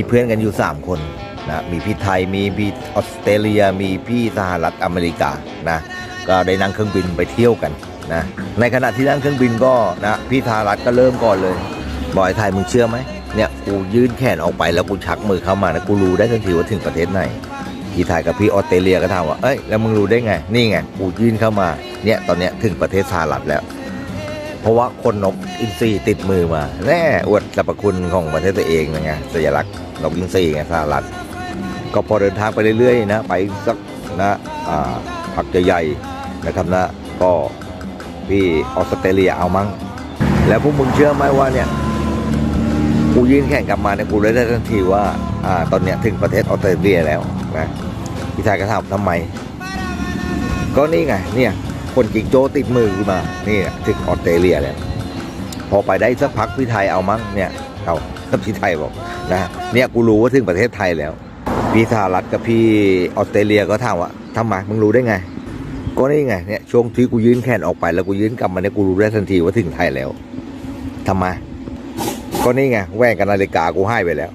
มีเพื่อนกันอยู่ 3 คนนะมีพี่ไทยมีพี่ออสเตรเลีย มีพี่สหรัฐอเมริกานะก็ได้นั่งเครื่องบินไปเที่ยวกันนะในขณะที่นั่งเครื่องบินก็นะพี่สหรัฐก็เริ่มก่อนเลยบอกไอ้ไทยมึงเชื่อไหมเนี่ยกูยื่นแขนออกไปแล้วกูชักมือเข้ามานะกูรู้ได้ทันทีว่าถึงประเทศไหนพี่ไทยกับพี่ออสเตรเลียก็ถามว่าเอ้ยแล้วมึงรู้ได้ไงนี่ไงกูยื่นเข้ามาเนี่ยตอนเนี้ยถึงประเทศสหรัฐแล้ว เพราะว่าคนนกอินทรีติดมือมาแน่อวดสรรพคุณของประเทศตัวเองนะไงสัญลักษณ์นกอินทรีไงสหรัฐก็พอเดินทางไปเรื่อยๆนะไปสักนะอ่าพักใหญ่ๆนะครับนะก็พี่ออสเตรเลียเอามั้งแล้วพวกมึงเชื่อไหมว่าเนี่ยกูยื่นแข่งกลับมาเนี่ยกูเลยได้ทันทีว่าอ่าตอนเนี้ยถึงประเทศออสเตรเลียแล้วนะพี่ชายก็ถามทำไม ก็นี่ไงเนี่ย คนจิงโจ้ติดมือกูมา นี่น่ะถึงออสเตรเลียแล้วพอไปได้สักพักพี่ไทยเอามั้งเนี่ยเอาพี่ไทยบอกนะเนี่ยกูรู้ว่าถึงประเทศไทยแล้ว พี่สหรัฐกับพี่ออสเตรเลียก็ถามว่าทำไมมึงรู้ได้ไง ก็นี่ไงเนี่ยช่วงที่กูยื่นแขนออกไปแล้วกูยื่นกลับมาเนี่ยกูรู้ได้ทันทีว่าถึงไทยแล้วทำไมก็นี่ไงแหวนกับนาฬิกากูให้ไปแล้ว